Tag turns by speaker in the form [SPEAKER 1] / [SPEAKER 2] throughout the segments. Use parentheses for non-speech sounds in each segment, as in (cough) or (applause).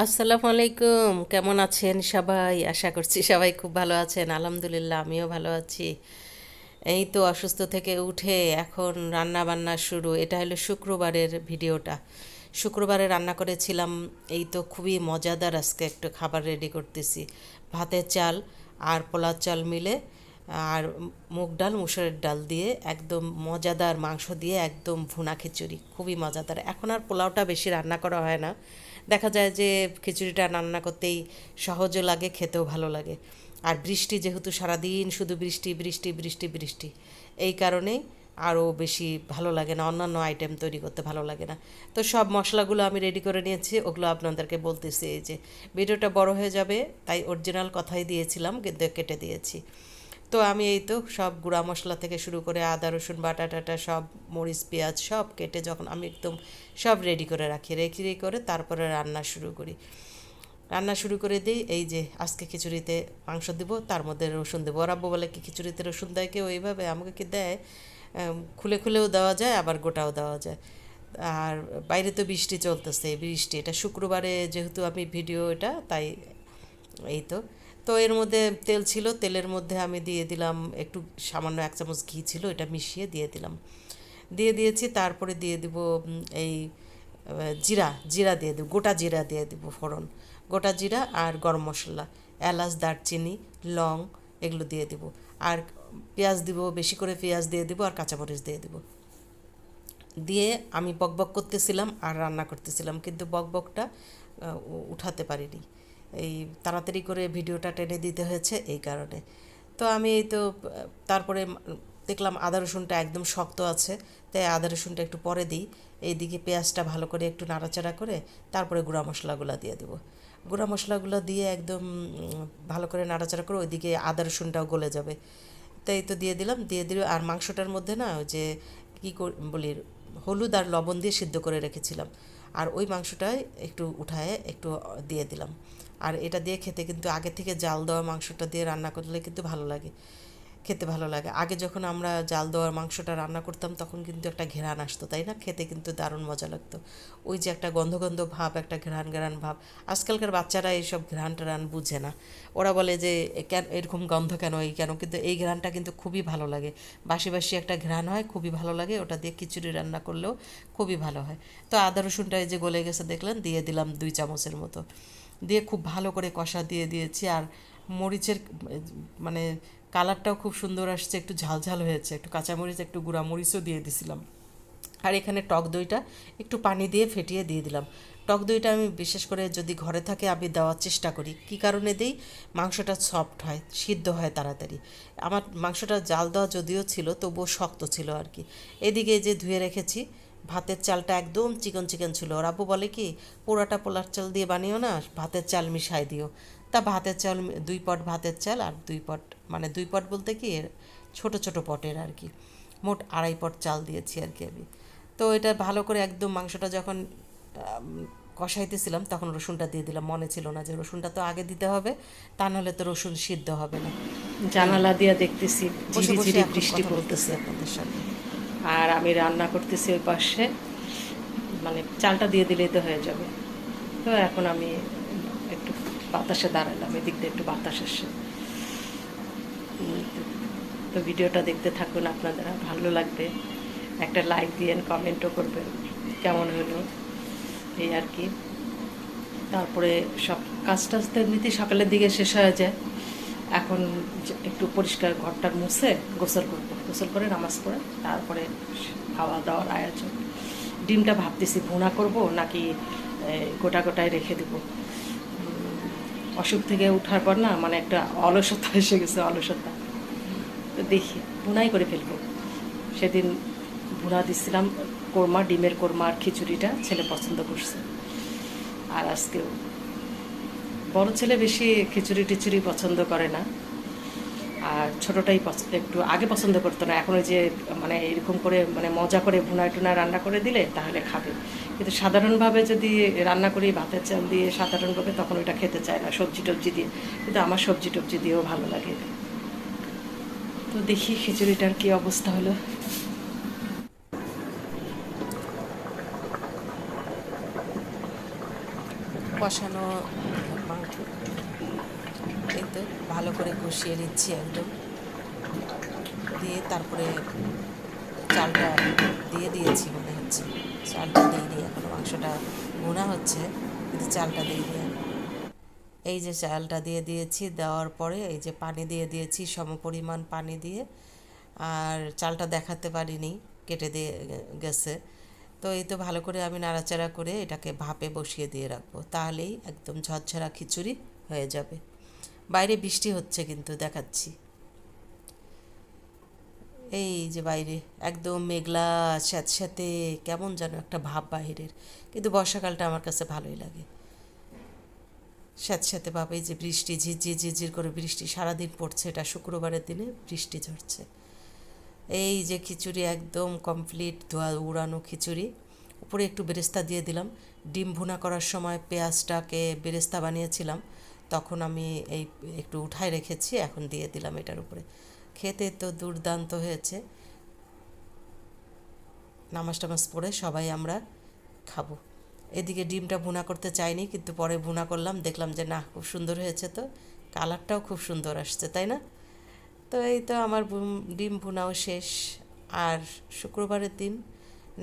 [SPEAKER 1] আসসালামু আলাইকুম। কেমন আছেন সবাই? আশা করছি সবাই খুব ভালো আছেন। আলহামদুলিল্লাহ, আমিও ভালো আছি। এই তো অসুস্থ থেকে উঠে এখন রান্না বান্না শুরু। এটা হলো শুক্রবারের ভিডিওটা। শুক্রবারে রান্না করেছিলাম। এই তো খুবই মজাদার আজকে একটু খাবার রেডি করতেছি। ভাতের চাল আর পোলার চাল মিলে আর মুগ ডাল, মুসুরের ডাল দিয়ে একদম মজাদার মাংস দিয়ে একদম ভুনা খিচুড়ি। খুবই মজাদার। এখন আর পোলাওটা বেশি রান্না করা হয় না। দেখা যায় যে খিচুড়িটা রান্না করতেই সহজও লাগে, খেতেও ভালো লাগে। আর বৃষ্টি যেহেতু সারাদিন শুধু বৃষ্টি বৃষ্টি বৃষ্টি বৃষ্টি, এই কারণেই আরও বেশি ভালো লাগে না। অন্যান্য আইটেম তৈরি করতে ভালো লাগে না। তো সব মশলাগুলো আমি রেডি করে নিয়েছি। ওগুলো আপনাদেরকে বলতেছি এই যে, ভিডিওটা বড় হয়ে যাবে, তাই অরিজিনাল কথাই দিয়েছিলাম, কিন্তু কেটে দিয়েছি। তো আমি এই তো সব গুঁড়া মশলা থেকে শুরু করে আদা, রসুন, বাটা টাটা, সব মরিচ, পেঁয়াজ সব কেটে যখন আমি একদম সব রেডি করে রাখি রেখে করে তারপরে রান্না শুরু করি। রান্না শুরু করে দিই, এই যে আজকে খিচুড়িতে মাংস দেবো, তার মধ্যে রসুন দেবো। ওরা বলে কি, খিচুড়িতে রসুন দেয় কেউ এইভাবে? আমাকে কি দেয়? খুলে খুলেও দেওয়া যায়, আবার গোটাও দেওয়া যায়। আর বাইরে তো বৃষ্টি চলতেছে, বৃষ্টি। এটা শুক্রবারে যেহেতু আমি ভিডিও এটা, তাই এই তো। তো এর মধ্যে তেল ছিল, তেলের মধ্যে আমি দিয়ে দিলাম একটু সামান্য এক চামচ ঘি ছিল, এটা মিশিয়ে দিয়ে দিলাম। দিয়ে দিয়েছি, তারপরে দিয়ে দিব এই জিরা জিরা দিয়ে দেবো, গোটা জিরা দিয়ে দিব ফোড়ন। গোটা জিরা আর গরম মশলা, এলাচ, দারচিনি, লং, এগুলো দিয়ে দিব। আর পেঁয়াজ দিব, বেশি করে পেঁয়াজ দিয়ে দিব আর কাঁচামরিচ দিয়ে দিব। দিয়ে আমি বকবক করতেছিলাম আর রান্না করতেছিলাম, কিন্তু বকবকটা উঠাতে পারিনি। এই তাড়াতাড়ি করে ভিডিওটা টেনে দিতে হয়েছে এই কারণে। তো আমি এই তো, তারপরে দেখলাম আদা রসুনটা একদম শক্ত আছে, তাই আদা রসুনটা একটু পরে দিই। এইদিকে পেঁয়াজটা ভালো করে একটু নাড়াচাড়া করে তারপরে গুঁড়া মশলাগুলো দিয়ে দেবো। গুঁড়া মশলাগুলো দিয়ে একদম ভালো করে নাড়াচাড়া করে ওইদিকে আদা রসুনটাও গলে যাবে। তাই তো দিয়ে দিলাম, দিয়ে দিল আর মাংসটার মধ্যে না যে কী বলি হলুদ আর লবণ দিয়ে সিদ্ধ করে রেখেছিলাম। আর ওই মাংসটাই একটু উঠায় একটু দিয়ে দিলাম। আর এটা দিয়ে খেতে কিন্তু আগে থেকে জাল দেওয়া মাংসটা দিয়ে রান্না করলে কিন্তু ভালো লাগে, খেতে ভালো লাগে। আগে যখন আমরা জাল দেওয়ার মাংসটা রান্না করতাম তখন কিন্তু একটা ঘেরান আসতো, তাই না? খেতে কিন্তু দারুণ মজা লাগতো। ওই যে একটা গন্ধ গন্ধ ভাব, একটা ঘেরান ঘেরান ভাব। আজকালকার বাচ্চারা এইসব ঘেরান টেরান বুঝে না। ওরা বলে যে কেন, এরকম গন্ধ কেন, এই কেন? কিন্তু এই ঘেরানটা কিন্তু খুবই ভালো লাগে। বাসি বাসি একটা ঘ্রাণ হয়, খুবই ভালো লাগে। ওটা দিয়ে খিচুড়ি রান্না করলেও খুবই ভালো হয়। তো আদা রসুনটা এই যে গলে গেছে, দেখলেন? দিয়ে দিলাম দুই চামচের মতো। দিয়ে খুব ভালো করে কষা দিয়ে দিয়েছি আর মরিচের মানে কালারটাও খুব সুন্দর আসছে, একটু ঝালঝাল হয়েছে, একটু কাঁচামরিচ, একটু গুঁড়া মরিচও দিয়ে দিছিলাম। আর এখানে টক দইটা একটু পানি দিয়ে ফেটিয়ে দিয়ে দিলাম। টক দইটা আমি বিশেষ করে যদি ঘরে থাকে আমি দেওয়ার চেষ্টা করি। কী কারণে দিই? মাংসটা সফট হয়, সিদ্ধ হয় তাড়াতাড়ি। আমার মাংসটা জাল দেওয়া যদিও ছিল, তবুও শক্ত ছিল আর কি। এদিকে যে ধুয়ে রেখেছি ভাতের চালটা একদম চিকন চিকন ছিল। ওর আব্বু বলে কি পোড়াটা পোলার চাল দিয়ে বানিও না ভাতের চাল মিশাই দিও। তা ভাতের চাল দুই পট ভাতের চাল আর দুই পট মানে দুই পট বলতে কি এর ছোট ছোট পটের আর কি। মোট আড়াই পট চাল দিয়েছি আর কি আমি। তো এটা ভালো করে একদম মাংসটা যখন কষাইতেছিলাম তখন রসুনটা দিয়ে দিলাম। মনে ছিল না যে রসুনটা তো আগে দিতে হবে তা নাহলে তো রসুন সিদ্ধ হবে না।
[SPEAKER 2] জানালা দিয়ে দেখতেছি
[SPEAKER 1] বসে বসে
[SPEAKER 2] বৃষ্টি পড়তেছে
[SPEAKER 1] আপনাদের সাথে
[SPEAKER 2] আর আমি রান্না করতেছি ওই পাশে। মানে চালটা দিয়ে দিলেই তো হয়ে যাবে। তো এখন আমি একটু বাতাসে দাঁড়ালাম, এদিক দিয়ে একটু বাতাস আসে তো ভিডিওটা দেখতে থাকুন আপনারা ভালো লাগবে, একটা লাইক দিয়েন কমেন্টও করবেন, কেমন হলো? এই আর কি। তারপরে সব কাজ টাজ তো সকালের দিকে শেষ হয়ে যায়। এখন একটু পরিষ্কার ঘরটার মুছে গোসল করব। গোসল করে, নামাজ পড়ে, তারপরে খাওয়া দাওয়ার আয়োজন। ডিমটা ভাবতেছি, ভুনা করব নাকি গোটা গোটায় রেখে দেবো? অসুখ থেকে ওঠার পর না মানে একটা অলসতা (laughs) এসে গেছে, অলসতা। তো দেখি, ভুনাই করে ফেলব। সেদিন ভুনা দিচ্ছিলাম কোরমা, ডিমের কোরমা আর খিচুড়িটা ছেলে পছন্দ করছে। আর আজকেও। বড় ছেলে বেশি খিচুড়ি টিচুড়ি পছন্দ করে না। আর ছোটটাই একটু আগে পছন্দ করতো না। এখন যে মানে এরকম করে মানে মজা করে ভুনা টুনা রান্না করে দিলে তাহলে খাবে। কিন্তু সাধারণভাবে যদি রান্না করি, ভাতের চাল দিয়ে সাধারণভাবে তখন ওইটা খেতে চায় না, সবজি টবজি দিয়ে। কিন্তু আমার সবজি টবজি দিয়েও ভালো লাগে। তো দেখি খিচুড়িটার কি অবস্থা হলো।
[SPEAKER 1] কষানো তো ভালো করে কষিয়ে নিচ্ছি একদম। দিয়ে তারপরে চালটা দিয়ে দিয়েছি মনে হচ্ছে। চালটা দিয়ে দিয়ে এখনও মাংসটা ভুনা হচ্ছে, কিন্তু চালটা দিয়ে দিয়ে এই যে চালটা দিয়ে দিয়েছি, দেওয়ার পরে এই যে পানি দিয়ে দিয়েছি, সমপরিমাণ পানি দিয়ে। আর চালটা দেখাতে পারিনি, কেটে দিয়ে গেছে। তো এই তো ভালো করে আমি নাড়াচাড়া করে এটাকে ভাপে বসিয়ে দিয়ে রাখব, তাহলেই একদম ঝরঝরা খিচুড়ি হয়ে যাবে। বাইরে বৃষ্টি হচ্ছে কিন্তু দেখাচ্ছি। এই যে বাইরে একদম মেঘলা স্যাঁতস্যাঁতে, কেমন যেন একটা ভাব বাইরের। কিন্তু বর্ষাকালটা আমার কাছে ভালোই লাগে। স্যাঁতস্যাঁতে ভাব এই যে বৃষ্টি ঝিরঝির ঝিরঝির করে বৃষ্টি, সারাদিন পড়ছে এটা, শুক্রবারের দিনে বৃষ্টি ঝরছে। এই যে খিচুড়ি একদম কমপ্লিট ধোয়া উড়ানো খিচুড়ি। উপরে একটু বেরেস্তা দিয়ে দিলাম। ডিম ভুনা করার সময় পেঁয়াজটাকে বেরেস্তা বানিয়েছিলাম। তখন আমি এই একটু উঠায় রেখেছি, এখন দিয়ে দিলাম এটার উপরে। খেতে তো দুর্দান্ত হয়েছে। নামাজ টামাজ পড়ে সবাই আমরা খাব। এদিকে ডিমটা ভুনা করতে চাইনি, কিন্তু পরে ভুনা করলাম, দেখলাম যে না, খুব সুন্দর হয়েছে তো। কালারটাও খুব সুন্দর আসছে, তাই না? তো এই তো আমার ডিম ভুনাও শেষ। আর শুক্রবারের দিন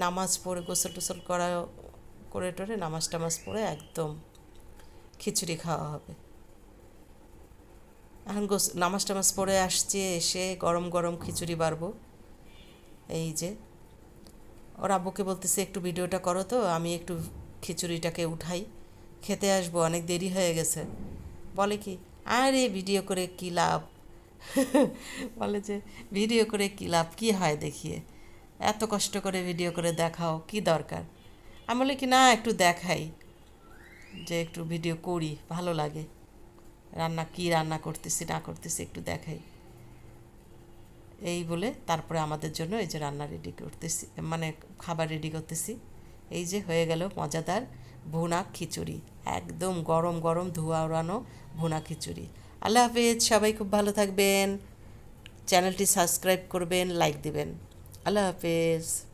[SPEAKER 1] নামাজ পড়ে, গোসল টোসল করা করে টোরে নামাজ টামাজ পড়ে একদম খিচুড়ি খাওয়া হবে। এখন গোস, নামাজ টামাজ পড়ে আসছে, এসে গরম গরম খিচুড়ি বাড়বো। এই যে, ওর আব্বুকে বলতেছে, একটু ভিডিওটা করো তো, আমি একটু খিচুড়িটাকে উঠাই, খেতে আসব, অনেক দেরি হয়ে গেছে। বলে কি, আরে ভিডিও করে কী লাভ? (laughs) বলে যে, ভিডিও করে কী লাভ, কী হয় দেখিয়ে এত কষ্ট করে ভিডিও করে দেখাও, কি দরকার? আমি বলি কি, না, একটু দেখাই, যে একটু ভিডিও করি, ভালো লাগে। রান্না কি রান্না করতেছি, না করতেছি একটু দেখাই। এই বলে তারপরে আমাদের জন্য এই যে রান্না রেডি করতেছি মানে খাবার রেডি করতেছি। এই যে হয়ে গেল মজাদার ভুনা খিচুড়ি, একদম গরম গরম ধোয়া ওড়ানো ভুনা খিচুড়ি। আল্লাহ হাফেজ, সবাই খুব ভালো থাকবেন। চ্যানেলটি সাবস্ক্রাইব করবেন, লাইক দিবেন। আল্লাহ হাফেজ।